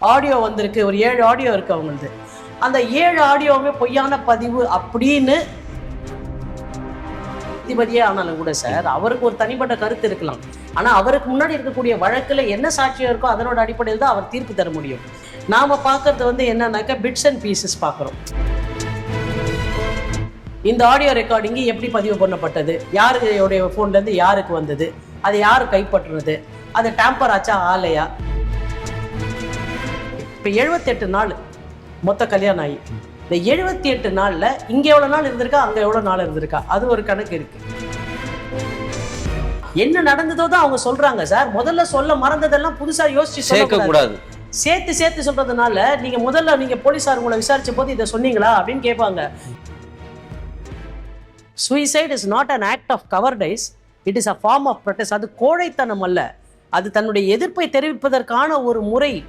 Audio வந்திருக்கு ஒரு ஏழு ஆடியோ இருக்கு அவங்களது. அந்த ஏழு ஆடியோவுமே பொய்யான பதிவு அப்படின்னு நீதிபதியே ஆனாலும் கூட சார் அவருக்கு ஒரு தனிப்பட்ட கருத்து இருக்கலாம். ஆனா அவருக்கு முன்னாடி இருக்கக்கூடிய வழக்குல என்ன சாட்சியம் இருக்கோ அதனோட அடிப்படையில் தான் அவர் தீர்ப்பு தர முடியும். நாம பார்க்கறது வந்து என்னன்னாக்கா பிட்ஸ் அண்ட் பீசஸ் பார்க்குறோம். இந்த ஆடியோ ரெக்கார்டிங்கு எப்படி பதிவு பண்ணப்பட்டது? யாருடைய ஃபோன்லேருந்து யாருக்கு வந்தது? அதை யார் கைப்பற்றுனது? அது டேம்பர் ஆச்சா ஆலையா இப்போ எழுபத்தெட்டு நாள். மொத்த கல்யாணம் ஆகி இந்த எழுபத்தி எட்டு நாள்ல இங்க எவ்வளவு நாள் இருந்திருக்கா? அங்க எவ்வளவு நாள் இருந்திருக்கா? அது ஒரு கணக்கு இருக்கு. என்ன நடந்ததோ தான் அவங்க சொல்றாங்க சார். முதல்ல சொல்ல மறந்ததெல்லாம் புதுசா யோசிச்சு சேர்க்க கூடாது. சேர்த்து சேர்த்து சொல்றதுனால நீங்க முதல்ல நீங்க போலீசார் உங்களை விசாரிச்ச போது இதை சொன்னீங்களா? அப்படின்னு கேட்பாங்க. Suicide is not an act of cowardice. It is a form of protest. அது கோழைத்தனம் அல்ல. அது தன்னுடைய எதிர்ப்பை தெரிவிப்பதற்கான ஒரு முறை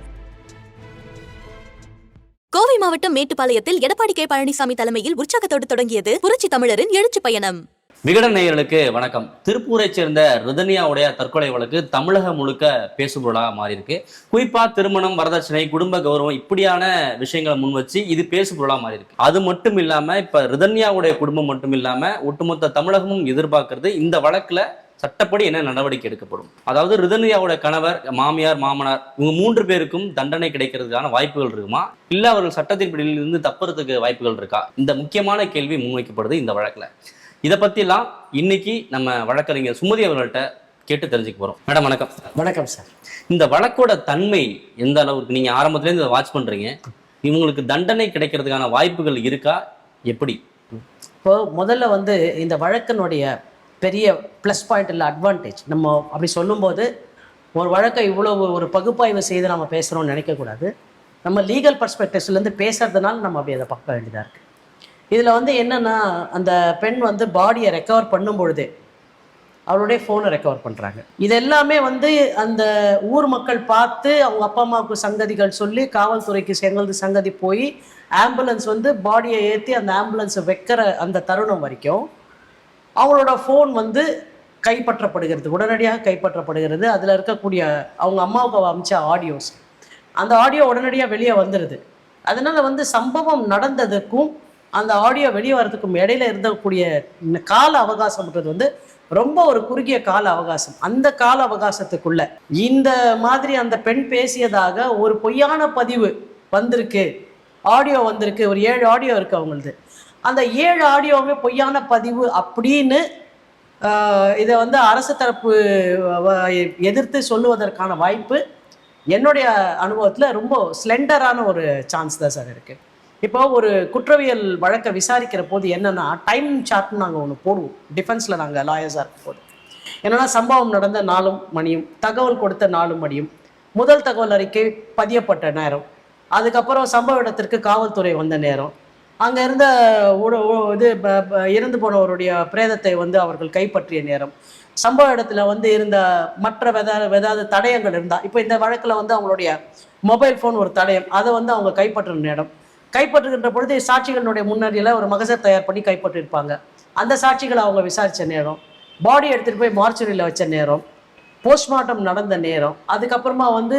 கோவை மாவட்டம் மேட்டுப்பாளையத்தில் எடப்பாடி கே. பழனிசாமி தலைமையில் உற்சாகத்தோடு தொடங்கியது புரட்சி தமிழரின் எழுச்சி பயணம். விகடன் நேயர்களுக்கு வணக்கம். திருப்பூரைச் சேர்ந்த ருதன்யாவுடைய தற்கொலை வழக்கு தமிழகம் முழுக்க பேசுபொருளாக மாறியிருக்கு. குறிப்பா திருமணம் வரதட்சணை குடும்ப கௌரவம் இப்படியான விஷயங்களை முன் வச்சு இது பேசுபொருளாக மாறிருக்கு அது மட்டும் இல்லாம இப்ப ருதன்யாவுடைய குடும்பம் மட்டும் இல்லாம ஒட்டுமொத்த தமிழகமும் எதிர்பார்க்கறது இந்த வழக்குல சட்டப்படி என்ன நடவடிக்கை எடுக்கப்படும்? அதாவது ரிதன்யாவோட கணவர் மாமியார் மாமனார் இவங்க மூன்று பேருக்கும் தண்டனை கிடைக்கிறதுக்கான வாய்ப்புகள் இருக்குமா? இல்ல அவர்கள் சட்டத்தின் பிடியில் இருந்து தப்புறதுக்கு வாய்ப்புகள் இருக்கா? இந்த முக்கியமான கேள்வி முன்வைக்கப்படுது இந்த வழக்குல. இதை பத்திலாம் இன்னைக்கு நம்ம வழக்கறிஞர் சுமதி அவர்கள்ட்ட கேட்டு தெரிஞ்சுக்க போறோம். மேடம் வணக்கம். வணக்கம் சார். இந்த வழக்கோட தன்மை எந்த அளவுக்கு நீங்க ஆரம்பத்துல இருந்து வாட்ச் பண்றீங்க? இவங்களுக்கு தண்டனை கிடைக்கிறதுக்கான வாய்ப்புகள் இருக்கா? எப்படி? இப்போ முதல்ல வந்து இந்த வழக்கினுடைய பெரிய ப்ளஸ் பாயிண்ட் இல்லை அட்வான்டேஜ் நம்ம அப்படி சொல்லும்போது ஒரு வழக்கை இவ்வளோ ஒரு பகுப்பாய்வு செய்து நம்ம பேசுகிறோம்னு நினைக்கக்கூடாது நம்ம லீகல் பர்ஸ்பெக்டிவ்ஸ்லேருந்து பேசுறதுனால நம்ம அப்படி அதை பார்க்க வேண்டியதாக இருக்குது இதில் வந்து என்னென்னா அந்த பெண் வந்து பாடியை ரெக்கவர் பண்ணும் பொழுதே அவளுடைய ஃபோனை ரெக்கவர் பண்ணுறாங்க இது எல்லாமே வந்து அந்த ஊர் மக்கள் பார்த்து அவங்க அப்பா அம்மாவுக்கு சங்கதிகள் சொல்லி காவல்துறைக்கு சேர்ந்து சங்கதி போய் ஆம்புலன்ஸ் வந்து பாடியை ஏற்றி அந்த ஆம்புலன்ஸை வைக்கிற அந்த தருணம் வரைக்கும் அவங்களோட ஃபோன் வந்து கைப்பற்றப்படுகிறது. உடனடியாக கைப்பற்றப்படுகிறது. அதில் இருக்கக்கூடிய அவங்க அம்மாவுக்கு அமைச்ச ஆடியோஸ் அந்த ஆடியோ உடனடியாக வெளியே வந்துடுது அதனால் வந்து சம்பவம் நடந்ததுக்கும் அந்த ஆடியோ வெளியே வர்றதுக்கும் இடையில இருந்தக்கூடிய இந்த கால அவகாசம்ன்றது வந்து ரொம்ப ஒரு குறுகிய கால அவகாசம். அந்த கால அவகாசத்துக்குள்ள இந்த மாதிரி அந்த பெண் பேசியதாக ஒரு பொய்யான பதிவு வந்திருக்கு. ஆடியோ வந்திருக்கு. ஒரு ஏழு ஆடியோ இருக்கு அவங்களது. அந்த ஏழு ஆடியோவுமே பொய்யான பதிவு அப்படின்னு இதை வந்து அரசு தரப்பு எதிர்த்து சொல்லுவதற்கான வாய்ப்பு என்னுடைய அனுபவத்தில் ரொம்ப ஸ்லெண்டரான ஒரு சான்ஸ் தான் சார் இருக்குது இப்போ ஒரு குற்றவியல் வழக்கை விசாரிக்கிற போது என்னென்னா டைம் சார்ட்னு நாங்கள் ஒன்று போடுவோம். டிஃபென்ஸில் நாங்கள் லாயர்ஸாக இருக்கும் போது. என்னன்னா சம்பவம் நடந்த நாலும் மணியும் தகவல் கொடுத்த நாலும் மணியும் முதல் தகவல் அறிக்கை பதியப்பட்ட நேரம் அதுக்கப்புறம் சம்பவ இடத்திற்கு காவல்துறை வந்த நேரம் அங்கே இருந்த இது ப- ப- இறந்து போனவருடைய பிரேதத்தை வந்து அவர்கள் கைப்பற்றிய நேரம். சம்பவ இடத்துல வந்து இருந்த மற்ற வெதா ஏதாவது தடயங்கள் இருந்தா இப்போ இந்த வழக்கில் வந்து அவங்களுடைய மொபைல் ஃபோன் ஒரு தடயம் அதை வந்து அவங்க கைப்பற்றின நேரம். கைப்பற்றுகின்ற பொழுது சாட்சிகளுடைய முன்னாடியில் ஒரு மகசர் தயார் பண்ணி கைப்பற்றிருப்பாங்க. அந்த சாட்சிகளை அவங்க விசாரித்த நேரம் பாடி எடுத்துகிட்டு போய் மார்ச்சுரியில் வச்ச நேரம் போஸ்ட்மார்ட்டம் நடந்த நேரம் அதுக்கப்புறமா வந்து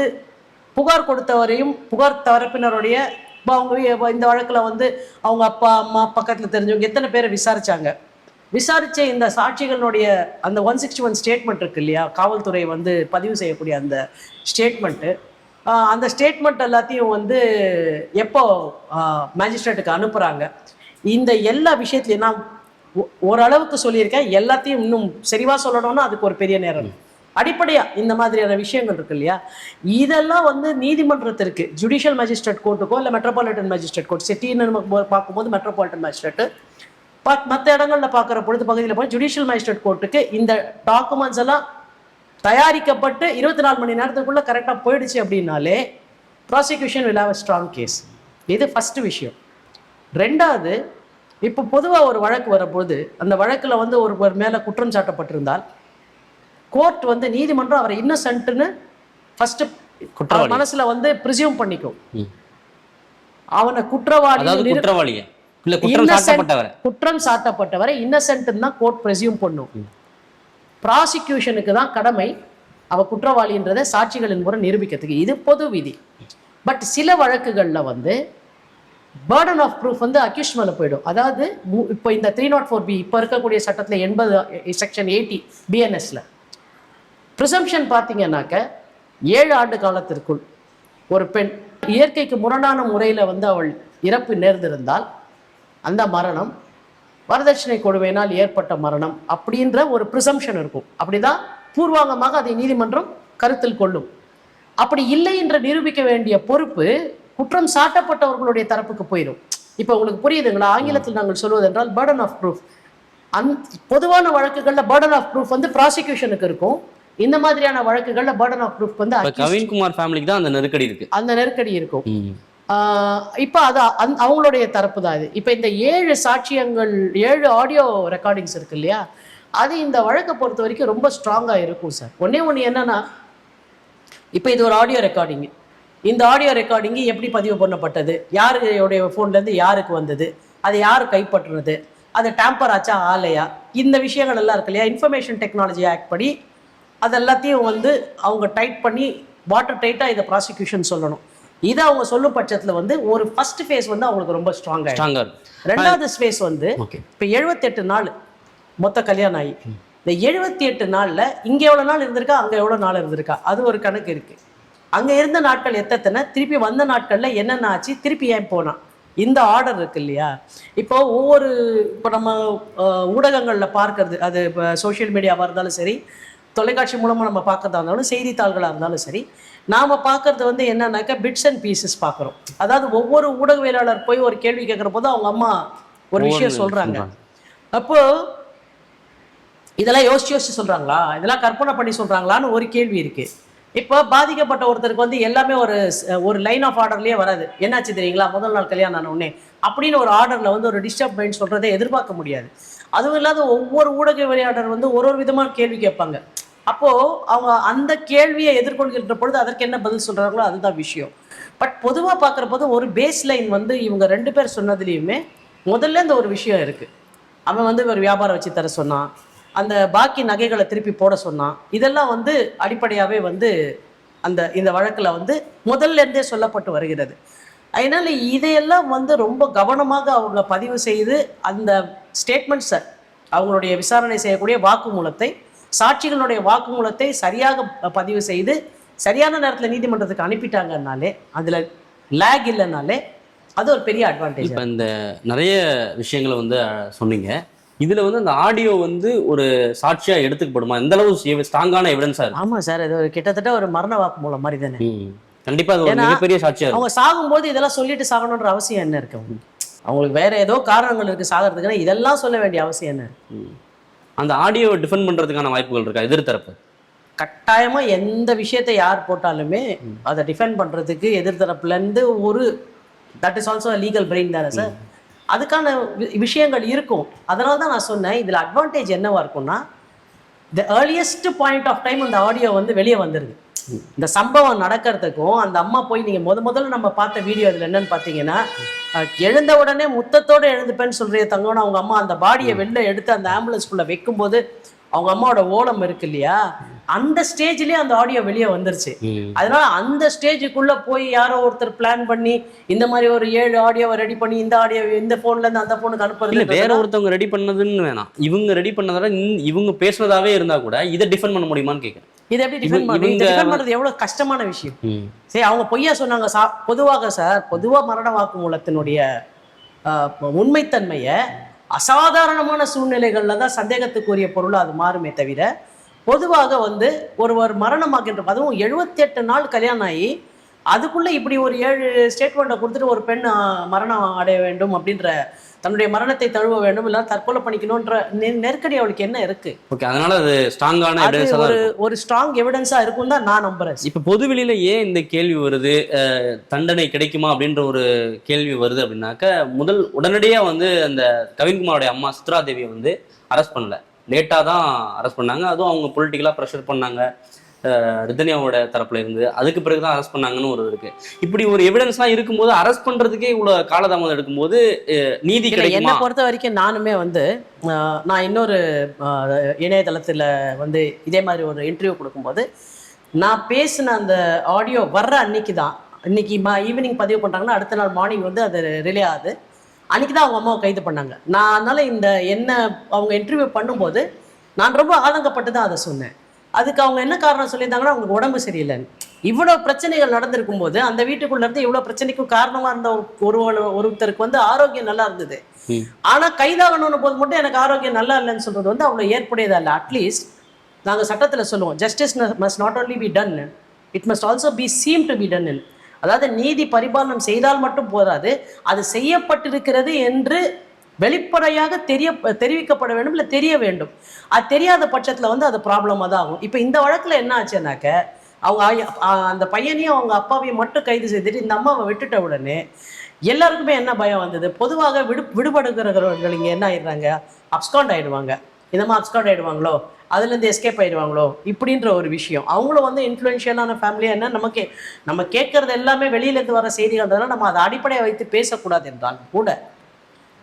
புகார் கொடுத்தவரையும் புகார் தரப்பினருடைய இப்போ அவங்க இந்த வழக்கில் வந்து அவங்க அப்பா அம்மா பக்கத்தில் தெரிஞ்சவங்க எத்தனை பேரை விசாரித்தாங்க விசாரித்த இந்த சாட்சிகளுடைய அந்த ஒன் சிக்ஸ்டி ஒன் ஸ்டேட்மெண்ட் இருக்கு இல்லையா? காவல்துறை வந்து பதிவு செய்யக்கூடிய அந்த ஸ்டேட்மெண்ட்டு அந்த ஸ்டேட்மெண்ட் எல்லாத்தையும் வந்து எப்போ மேஜிஸ்ட்ரேட்டுக்கு அனுப்புகிறாங்க இந்த எல்லா விஷயத்துலையும் நான் ஒ- ஓரளவுக்கு சொல்லியிருக்கேன். எல்லாத்தையும் இன்னும் சரிவாக சொல்லணும்னா அதுக்கு ஒரு பெரிய நேரம். அடிப்படையா இந்த மாதிரியான விஷயங்கள் இருக்கு இல்லையா? இதெல்லாம் வந்து நீதிமன்றத்திற்கு ஜுடிஷியல் மேஜிஸ்ட்ரேட் கோர்ட்டுக்கோ இல்லை மெட்ரோபாலிட்டன் மேஜிஸ்ட்ரேட் கோர்ட் சிட்டின்னு நம்ம பார்க்கும்போது மெட்ரோபாலிட்டன் மேஜிஸ்ட்ரேட்டு மற்ற இடங்கள்ல பார்க்குற பொழுது பகுதியில் போய் ஜுடிஷியல் மேஜிஸ்ட்ரேட் கோர்ட்டுக்கு இந்த டாக்குமெண்ட்ஸ் எல்லாம் தயாரிக்கப்பட்டு இருபத்தி நாலு மணி நேரத்துக்குள்ள கரெக்டாக போயிடுச்சு அப்படின்னாலே prosecution will have a strong case இது ஃபர்ஸ்ட் விஷயம். ரெண்டாவது இப்போ பொதுவாக ஒரு வழக்கு வரும்பொழுது அந்த வழக்கில் வந்து ஒருவர் மேலே குற்றம் சாட்டப்பட்டிருந்தால் கோர்ட் வந்து நீதிமன்றம் அவரை இன்னசென்ட்னு ஃபர்ஸ்ட் குற்றவாளி. மனசுல வந்து ப்ரிசியூம் பண்ணிக்கும். அவனை குற்றவாளி இல்ல குற்றம் சாட்டப்பட்டவரை. குற்றம் சாட்டப்பட்டவரை இன்னசென்ட் தான் கோர்ட் ப்ரெசியூம் பண்ணும். ப்ராசிக்யூஷனுக்கு தான் கடமை அவ குற்றவாளின்றதை சாட்சிகளின் மூலம் நிரூபிக்கிறதுக்கு. இது பொது விதி. பட் சில வழக்குகளில் வந்து பேர்டன் ஆஃப் ப்ரூஃப் வந்து அக்யூஸ் மேலே போயிடும். அதாவது இப்போ இந்த த்ரீ நாட் ஃபோர் பி இப்போ இருக்கக்கூடிய சட்டத்தில் எண்பது செக்ஷன் எயிட்டி பிஎன்எஸ்ல ப்ரிசம்ஷன் பார்த்தீங்கன்னாக்க ஏழு ஆண்டு காலத்திற்குள் ஒரு பெண் இயற்கைக்கு முரணான முறையில் வந்து அவள் இறப்பு நேர்ந்திருந்தால் அந்த மரணம் வரதட்சணை கொடுமையினால் ஏற்பட்ட மரணம் அப்படின்ற ஒரு ப்ரிசம்ஷன் இருக்கும். அப்படிதான் பூர்வாங்கமாக அதை நீதிமன்றம் கருத்தில் கொள்ளும். அப்படி இல்லை என்று நிரூபிக்க வேண்டிய பொறுப்பு குற்றம் சாட்டப்பட்டவர்களுடைய தரப்புக்கு போயிடும். இப்போ உங்களுக்கு புரியுதுங்களா? ஆங்கிலத்தில் நாங்கள் சொல்வதென்றால் பர்டன் பேர்டன் ஆஃப் ப்ரூஃப் அந் பொதுவான வழக்குகளில் பேர்டன் ஆஃப் ப்ரூஃப் வந்து ப்ராசிக்யூஷனுக்கு இருக்கும். இந்த மாதிரியான வழக்குகளில் பேர்டன் ஆஃப் ப்ரூஃப் வந்து கவின்குமார் ஃபேமிலிக்கு தான் அந்த நெருக்கடி இருக்கு. அந்த நெருக்கடி இருக்கும். இப்ப அது அந் அவங்களுடைய தரப்பு தான் இது இப்ப இந்த ஏழு சாட்சியங்கள் ஏழு ஆடியோ ரெக்கார்டிங்ஸ் இருக்கு இல்லையா? அது இந்த வழக்கை பொறுத்த வரைக்கும் ரொம்ப ஸ்ட்ராங்கா இருக்கும் சார் ஒண்ணே ஒண்ணு என்னன்னா இப்ப இது ஒரு ஆடியோ ரெக்கார்டிங் இந்த ஆடியோ ரெக்கார்டிங் எப்படி பதிவு பண்ணப்பட்டது? யாருடைய ஃபோன்ல இருந்து யாருக்கு வந்தது? அது யார் கைப்பற்றுனது அது டேம்பர் ஆச்சா ஆலையா இந்த விஷயங்கள் எல்லாம் இருக்கு இல்லையா? இன்ஃபர்மேஷன் டெக்னாலஜி ஆக்ட் படி அது எல்லாத்தையும் வந்து அவங்க டைட் பண்ணி வாட்டர் டைட்டாக இதை ப்ராசிக்யூஷன் சொல்லணும். இதை அவங்க சொல்லும் பட்சத்தில் வந்து ஒரு ஃபர்ஸ்ட் ஃபேஸ் வந்து அவங்களுக்கு ரொம்ப ஸ்ட்ராங் ஆகிடும் ஸ்ட்ராங்கா இருக்கு ரெண்டாவது ஃபேஸ் வந்து இப்போ எழுபத்தெட்டு நாள் மொத்த கல்யாணம் ஆகி இந்த எழுபத்தி எட்டு நாளில் இங்கே எவ்வளோ நாள் இருந்திருக்கா அங்கே எவ்வளோ நாள் இருந்திருக்கா? அது ஒரு கணக்கு இருக்கு. அங்கே இருந்த நாட்கள் எத்தனை திருப்பி வந்த நாட்களில் என்னென்ன ஆச்சு? திருப்பி ஏன் போனான் இந்த ஆர்டர் இருக்கு இல்லையா? இப்போ ஒவ்வொரு இப்போ நம்ம ஊடகங்களில் பார்க்கறது அது இப்போ சோஷியல் மீடியாவாக இருந்தாலும் சரி தொலைக்காட்சி மூலமாக நம்ம பார்க்கறதா இருந்தாலும் செய்தித்தாள்களாக இருந்தாலும் சரி நாம் பார்க்கறது வந்து என்னன்னாக்கா பிட்ஸ் அண்ட் பீசஸ் பார்க்குறோம். அதாவது ஒவ்வொரு ஊடகவியலாளர் போய் ஒரு கேள்வி கேட்குற போது அவங்க அம்மா ஒரு விஷயம் சொல்கிறாங்க சொல்றாங்க. அப்போ இதெல்லாம் யோசிச்சு யோசிச்சு சொல்றாங்களா? இதெல்லாம் கற்பனை பண்ணி சொல்றாங்களான்னு ஒரு கேள்வி இருக்கு. இப்போ பாதிக்கப்பட்ட ஒருத்தருக்கு வந்து எல்லாமே ஒரு ஒரு லைன் ஆஃப் ஆர்டர்லயே வராது. என்னாச்சு தெரியுங்களா? முதல் நாள் கல்யாணம் ஆன உடனே. அப்படின்னு ஒரு ஆர்டர்ல வந்து ஒரு டிஸ்டர்ப் மைண்ட் சொல்றதை எதிர்பார்க்க முடியாது. அதுவும் இல்லாத ஒவ்வொரு ஊடக விளையாடர் வந்து ஒரு ஒரு விதமான கேள்வி கேட்பாங்க. அப்போ அவங்க அந்த கேள்வியை எதிர்கொள்கின்ற பொழுது அதற்கு என்ன பதில் சொல்றாங்களோ அதுதான் விஷயம். பட் பொதுவாக பார்க்குற போது ஒரு பேஸ் லைன் வந்து இவங்க ரெண்டு பேர் சொன்னதுலேயுமே முதல்ல இந்த ஒரு விஷயம் இருக்குது அவன் வந்து ஒரு வியாபாரம் வச்சு தர சொன்னான். அந்த பாக்கி நகைகளை திருப்பி போட சொன்னான். இதெல்லாம் வந்து அடிப்படையாகவே வந்து அந்த இந்த வழக்கில் வந்து முதல்ல இருந்தே சொல்லப்பட்டு வருகிறது. அதனால் இதையெல்லாம் வந்து ரொம்ப கவனமாக அவங்க பதிவு செய்து அந்த ஸ்டேட்மெண்ட்ஸை அவங்களுடைய விசாரணை செய்யக்கூடிய வாக்குமூலத்தை சாட்சிகளுடைய வாக்குமூலத்தை சரியாக பதிவு செய்து சரியான நேரத்தில் நீதிமன்றத்துக்கு அனுப்பிட்டாங்கன்னாலே அதில் லேக் இல்லைனாலே அது ஒரு பெரிய அட்வான்டேஜ் இப்ப இந்த நிறைய விஷயங்களை வந்து சொன்னீங்க. இதுல வந்து அந்த ஆடியோ வந்து ஒரு சாட்சியா எடுத்துக்கப்படுமா? எந்த அளவு ஸ்ட்ராங்கான எவிடன்ஸா இருக்கு. ஆமாம் சார் இது ஒரு கிட்டத்தட்ட ஒரு மரண வாக்குமூலம் மாதிரி தானே. ம். கண்டிப்பா அது ஒரு மிகப்பெரிய சாட்சியா இருக்கும் அவங்க சாகும்போது இதெல்லாம் சொல்லிட்டு சாகணுன்ற அவசியம் என்ன இருக்கு? அவங்களுக்கு? அவங்களுக்கு வேற ஏதோ காரணங்கள் இருக்கு சாகிறதுக்குன்னா இதெல்லாம் சொல்ல வேண்டிய அவசியம் என்ன இருக்கு? அந்த ஆடியோவை டிஃபெண்ட் பண்றதுக்கான வாய்ப்புகள் இருக்கா? எதிர்த்தரப்பு கட்டாயமா எந்த விஷயத்தை யார் போட்டாலுமே அதை டிஃபெண்ட் பண்றதுக்கு எதிர்த்தரப்புல இருந்து ஒரு that is also legal brain தானே சார் அதுக்கான விஷயங்கள் இருக்கும். அதனால தான் நான் சொன்னேன் இதுல அட்வான்டேஜ் என்னவா இருக்கும்னா the earliest point of time அந்த ஆடியோ வந்து வெளியே வந்துருது. இந்த சம்பவம் நடக்கிறதுக்கும் அந்த அம்மா போய் நீங்க முத முதல்ல நம்ம பார்த்த வீடியோ அதுல என்னன்னு பார்த்தீங்கன்னா எழுந்த உடனே முத்தத்தோட எழுந்துப்பேன்னு சொல்றிய தங்கன்னு அவங்க அம்மா அந்த பாடியை வெளில எடுத்து அந்த ஆம்புலன்ஸ்குள்ள வைக்கும்போது அவங்க அம்மாவோட ஓலம் இருக்கு இல்லையா? அந்த ஸ்டேஜ்லயே அந்த ஆடியோ வெளியே வந்துருச்சு. அதனால அந்த ஸ்டேஜுக்குள்ள போய் யாரோ ஒருத்தர் பிளான் பண்ணி இந்த மாதிரி ஒரு ஏழு ஆடியோவை ரெடி பண்ணி இந்த ஆடியோ இந்த போன்ல இருந்து அந்த போனுக்கு இல்ல அனுப்புறது வேற ஒருத்தவங்க ரெடி பண்ணதுன்னு வேணாம். இவங்க ரெடி பண்ணதால இவங்க பேசுனதாவே இருந்தா கூட இதை டிஃபெண்ட் பண்ண முடியுமான்னு கேட்கறேன் இதை எப்படி டிஃபெண்ட் பண்ணுறது இவங்க டிஃபெண்ட் பண்றது எவ்வளவு கஷ்டமான விஷயம். சரி அவங்க பொய்யா சொன்னாங்க சா பொதுவாக சார் பொதுவாக மரண வாக்குமூலத்தினுடைய உண்மைத்தன்மையை அசாதாரணமான சூழ்நிலைகள்ல தான் சந்தேகத்துக்குரிய பொருளாக அது மாறுமே தவிர பொதுவாக வந்து ஒருவர் மரணமாகின்ற அதுவும் 78 நாள் கல்யாணம் ஆகி அதுக்குள்ள இப்படி ஒரு ஏழு ஸ்டேட்மெண்ட்டை கொடுத்துட்டு ஒரு பெண் மரணம் அடைய வேண்டும் அப்படின்ற தன்னுடைய மரணத்தை தழுவ வேண்டும் இல்லை தற்கொலை பண்ணிக்கணுன்ற நெ- நெருக்கடி அவளுக்கு என்ன இருக்கு? ஓகே அதனால அது ஸ்ட்ராங்கான ஒரு ஒரு ஸ்ட்ராங் எவிடன்ஸா இருக்கும் தான் நான் நம்புறேன் இப்ப பொதுவெளியில ஏன் இந்த கேள்வி வருது? தண்டனை கிடைக்குமா அப்படின்ற ஒரு கேள்வி வருது அப்படின்னாக்க முதல் உடனடியா வந்து அந்த கவின்குமாரோடைய அம்மா சித்ரா தேவியை வந்து அரெஸ்ட் பண்ணல. லேட்டா தான் அரெஸ்ட் பண்ணாங்க. அதுவும் அவங்க பொலிட்டிக்கலா ப்ரெஷர் பண்ணாங்க. ரிதன்யாவோட தரப்புல இருந்து. அதுக்கு பிறகு தான் அரெஸ்ட் பண்ணாங்கன்னு ஒரு இருக்கு. இப்படி ஒரு எவிடன்ஸ்லாம் இருக்கும்போது அரெஸ்ட் பண்றதுக்கே இவ்வளவு காலதாமதம் எடுக்கும்போது நீதி என்னை பொறுத்த வரைக்கும் நானுமே வந்து நான் இன்னொரு இணையதளத்துல வந்து இதே மாதிரி ஒரு இன்டர்வியூ கொடுக்கும்போது நான் பேசின அந்த ஆடியோ வர்ற அன்னைக்கு தான். இன்னைக்கு மா ஈவினிங் பதிவு பண்ணுறாங்கன்னா அடுத்த நாள் மார்னிங் வந்து அது ரிலே ஆகுது. அன்னைக்கு தான் அவங்க அம்மாவை கைது பண்ணாங்க. நான் அதனால இந்த என்ன அவங்க இன்டர்வியூ பண்ணும்போது நான் ரொம்ப ஆதங்கப்பட்டு தான் அதை சொன்னேன். அதுக்கு அவங்க என்ன காரணம் சொல்லியிருந்தாங்கன்னா அவங்களுக்கு உடம்பு சரியில்லைன்னு. இவ்வளோ பிரச்சனைகள் நடந்திருக்கும் போது அந்த வீட்டுக்குள்ள இருந்து இவ்வளோ பிரச்சனைக்கும் காரணமாக இருந்த ஒரு ஒரு ஒருத்தருக்கு வந்து ஆரோக்கியம் நல்லா இருந்தது. ம். ஆனா கைதாகணும்னு போது மட்டும் எனக்கு ஆரோக்கியம் நல்லா இல்லைன்னு சொல்றது வந்து அவ்வளோ ஏற்புடையதா இல்லை. அட்லீஸ்ட் நாங்க சட்டத்துல சொல்லுவோம் justice must not only be done it must also be seem to be done அதாவது நீதி பரிபாலனம் செய்தால் மட்டும் போதாது அது செய்யப்பட்டிருக்கிறது என்று வெளிப்படையாக தெரிய தெரிவிக்கப்பட வேண்டும் இல்லை தெரிய வேண்டும். அது தெரியாத பட்சத்தில் வந்து அது ப்ராப்ளமாக தான் ஆகும். இப்போ இந்த வழக்கில் என்ன ஆச்சுனாக்க அவங்க அந்த பையனையும் அவங்க அப்பாவையும் மட்டும் கைது செய்துட்டு இந்த அம்மாவை விட்டுட்ட உடனே எல்லாருக்குமே என்ன பயம் வந்தது? பொதுவாக விடு விடுபடுகிறவர்கள் இங்கே என்ன ஆயிடுறாங்க? அப்ஸ்காண்ட் ஆயிடுவாங்க. இந்த மாதிரி அப்ஸ்காண்ட் ஆயிடுவாங்களோ அதுலேருந்து எஸ்கேப் ஆயிடுவாங்களோ? இப்படின்ற ஒரு விஷயம். அவங்களும் வந்து இன்ஃப்ளூயன்ஷியலான ஃபேமிலியாக என்ன? நமக்கு நம்ம கேட்கறது எல்லாமே வெளியிலேருந்து வர செய்திகள்ன்றதுனால நம்ம அதை அடிப்படையை வைத்து பேசக்கூடாது என்றாலும் கூட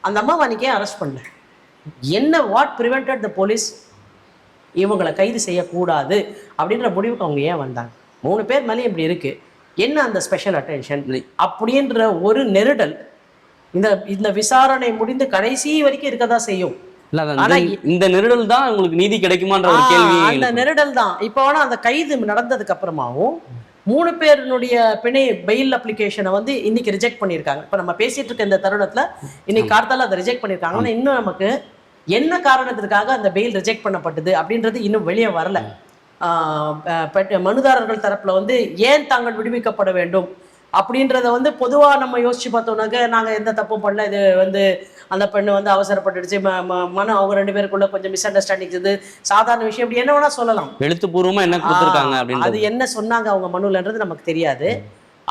அந்த அம்மாவை அன்றைக்கே அரெஸ்ட் பண்ணல? என்ன வாட் ப்ரிவெண்டட் த போலீஸ் இவங்களை கைது செய்யக்கூடாது அப்படின்ற முடிவுக்கு அவங்க ஏன் வந்தாங்க? மூணு பேர் மேலேயும் இப்படி இருக்கு. என்ன அந்த ஸ்பெஷல் அட்டென்ஷன் அப்படின்ற ஒரு நெருடல் இந்த இந்த விசாரணை முடிந்து கடைசி வரைக்கும் இருக்கதா செய்யும். இந்த- நெருடல் தான் உங்களுக்கு நீதி கிடைக்குமான்ற ஒரு கேள்வி அந்த நெருடல் தான். இப்போ ஆனா அந்த கைது நடந்ததுக்கு அப்புறமாவும் மூணு பேருனுடைய பிணை பெயில் அப்ளிகேஷனை வந்து இன்னைக்கு ரிஜெக்ட் பண்ணியிருக்காங்க. இப்போ நம்ம பேசிட்டு இருக்க இந்த தருணத்தில் இன்னைக்கு கார்த்தால அதை ரிஜெக்ட் பண்ணியிருக்காங்க. ஆனால் இன்னும் நமக்கு என்ன காரணத்திற்காக அந்த பெயில் ரிஜெக்ட் பண்ணப்பட்டது அப்படின்றது இன்னும் வெளியே வரல. பெட்- மனுதாரர்கள் தரப்பில் வந்து ஏன் தாங்கள் விடுவிக்கப்பட வேண்டும் அப்படின்றத வந்து பொதுவாக நம்ம யோசிச்சு பார்த்தோம்னாக்க நாங்கள் எந்த தப்பும் பண்ணல. இது வந்து அந்த பெண்ணு வந்து அவசரப்பட்டுடுச்சு. மனம் அவங்க ரெண்டு பேருக்குள்ள கொஞ்சம் மிஸ் அண்டர்ஸ்டாண்டிங் இது. சாதாரண விஷயம். இப்படி என்ன வேணா சொல்லலாம். எழுத்துப்பூர்வமா என்ன கொடுத்துருக்காங்க அது என்ன சொன்னாங்க அவங்க மனுலன்றது நமக்கு தெரியாது.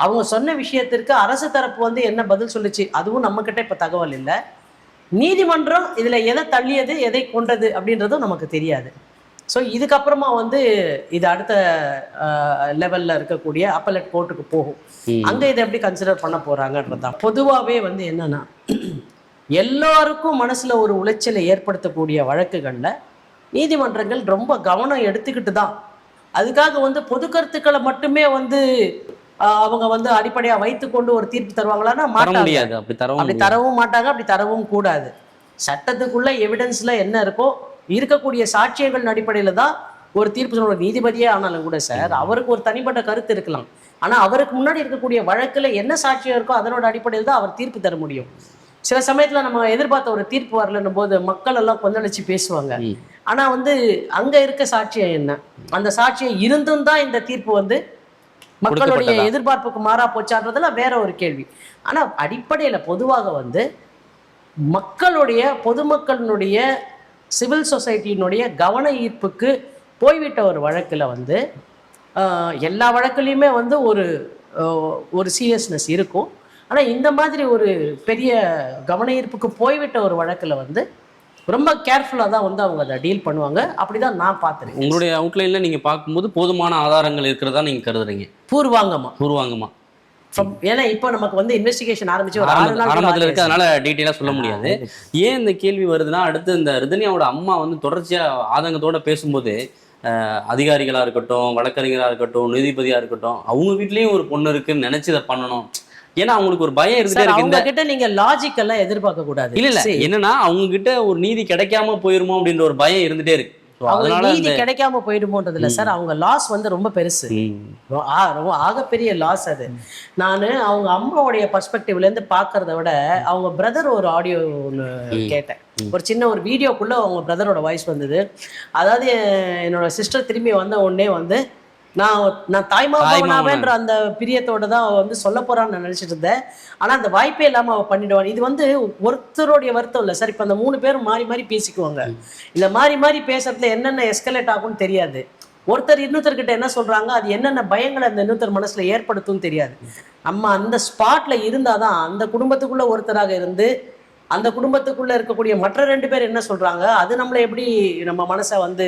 அவங்க சொன்ன விஷயத்திற்கு அரசு தரப்பு வந்து என்ன பதில் சொல்லுச்சு? அதுவும் நம்ம கிட்ட இப்ப தகவல் இல்லை. நீதிமன்றம் இதுல எதை தள்ளியது எதை கொண்டது அப்படின்றதும் நமக்கு தெரியாது. ஸோ இதுக்கப்புறமா வந்து இது அடுத்த லெவல்ல இருக்கக்கூடிய அப்பலட் கோர்ட்டுக்கு போகும். அங்க இதை எப்படி கன்சிடர் பண்ண போறாங்கன்றதுதான். பொதுவாகவே வந்து என்னன்னா எல்லாருக்கும் மனசுல ஒரு உளைச்சலை ஏற்படுத்தக்கூடிய வழக்குகள்ல நீதிமன்றங்கள் ரொம்ப கவனம் எடுத்துக்கிட்டு தான். அதுக்காக வந்து பொது கருத்துக்களை மட்டுமே வந்து அவங்க வந்து அடிப்படையா வைத்துக்கொண்டு ஒரு தீர்ப்பு தருவாங்களான்னா தர மாட்டாங்க. முடியாது. அப்படி தரவும் அப்படி. தரவும் மாட்டாங்க அப்படி தரவும் கூடாது. சட்டத்துக்குள்ள எவிடன்ஸ்ல என்ன இருக்கோ இருக்கக்கூடிய சாட்சியங்கள் அடிப்படையில தான் ஒரு தீர்ப்பு சொல்ற நீதிபதியே ஆனாலும் கூட சார் அவருக்கு ஒரு தனிப்பட்ட கருத்து இருக்கலாம். ஆனா அவருக்கு முன்னாடி இருக்கக்கூடிய வழக்குல என்ன சாட்சியம் இருக்கோ அதனோட அடிப்படையில் தான் அவர் தீர்ப்பு தர முடியும். சில சமயத்துல நம்ம எதிர்பார்த்த ஒரு தீர்ப்பு வரலன்னும் போது மக்கள் எல்லாம் கொந்தளிச்சு பேசுவாங்க. ஆனா வந்து அங்க இருக்க சாட்சியம் என்ன அந்த சாட்சியம் இருந்தும் தான் இந்த தீர்ப்பு வந்து மக்களுடைய? எதிர்பார்ப்புக்கு மாறா போச்சான்றதுல வேற ஒரு கேள்வி ஆனா அடிப்படையில பொதுவாக வந்து மக்களுடைய பொதுமக்களினுடைய சிவில் சொசைட்டியினுடைய கவன ஈர்ப்புக்கு போய்விட்ட ஒரு வழக்குல வந்து எல்லா வழக்குலையுமே வந்து ஒரு ஒரு சீரியஸ்னஸ் இருக்கும் ஆனா இந்த மாதிரி ஒரு பெரிய கவன ஈர்ப்புக்கு போய்விட்ட ஒரு வழக்குல வந்து ரொம்ப கேர்ஃபுல்லாக தான் வந்து அவங்க அதை டீல் பண்ணுவாங்க. அப்படிதான் நான் பார்த்துருக்கேன். உங்களுடைய அவுட்லைன்ல நீங்க பார்க்கும்போது போதுமான ஆதாரங்கள் இருக்கிறதா நீங்க கருதுறீங்க? பூர்வாங்கமா. பூர்வாங்கமா. From- ஏன்னா இப்போ நமக்கு வந்து இன்வெஸ்டிகேஷன் ஆரம்பிச்சு ஆரம்பத்துல இருக்கு. அதனால டீட்டெயிலா சொல்ல முடியாது. ஏன் இந்த கேள்வி வருதுன்னா அடுத்து இந்த ரிதன்யாவோட அம்மா வந்து தொடர்ச்சியா ஆதங்கத்தோட பேசும்போது அஹ், அதிகாரிகளா இருக்கட்டும் வழக்கறிஞரா இருக்கட்டும் நீதிபதியா இருக்கட்டும் அவங்க வீட்லயும் ஒரு பொண்ணு இருக்குன்னு நினைச்சு இதை பண்ணணும். ஏன்னா அவங்களுக்கு ஒரு பயம் இருந்துட்டே இருக்கு அவங்க இந்த கிட்ட நீங்க லாஜிக் எல்லாம் எதிர்பார்க்க கூடாது. இல்ல இல்ல. என்னன்னா அவங்க கிட்ட ஒரு நீதி கிடைக்காம போயிருமோ அப்படின்ற ஒரு பயம் இருந்துட்டே இருக்கு. நீதி கிடைக்காம போயிடுமோன்றதுல சார் அவங்க லாஸ் வந்து ரொம்ப பெருசு. ரொம்ப ஆகப்பெரிய லாஸ் அது. நான் அவங்க அம்மாவுடைய பர்ஸ்பெக்டிவ்ல இருந்து பார்க்கறத விட அவங்க பிரதர் ஒரு ஆடியோ ஒன்று கேட்டேன். ஒரு சின்ன ஒரு வீடியோக்குள்ள அவங்க பிரதரோட வாய்ஸ் வந்தது. அதாவது என்னோட சிஸ்டர் திரும்பி வந்த உடனே வந்து நான் நான் தாய்மாமனாவேன்ற அந்த பிரியத்தோட தான் அவ வந்து சொல்ல போறான்னு நான் நினைச்சிட்டு இருந்தேன். ஆனா அந்த வாய்ப்பே இல்லாம அவ பண்ணிடுவான். இது வந்து ஒருத்தருடைய வருத்தம் இல்லை. சார் இப்ப அந்த மூணு பேரும் மாறி மாறி பேசிக்குவாங்க. இந்த மாறி மாறி பேசுறதுல என்னென்ன எஸ்கலேட் ஆகும்னு தெரியாது. ஒருத்தர் இன்னொருத்தர்கிட்ட என்ன சொல்றாங்க? அது என்னென்ன பயங்களை அந்த இன்னொருத்தர் மனசுல ஏற்படுத்தும் தெரியாது. நம்ம அந்த ஸ்பாட்ல இருந்தாதான் அந்த குடும்பத்துக்குள்ள ஒருத்தராக இருந்து அந்த குடும்பத்துக்குள்ள இருக்கக்கூடிய மற்ற ரெண்டு பேர் என்ன சொல்றாங்க? அது நம்மளை எப்படி நம்ம மனசை வந்து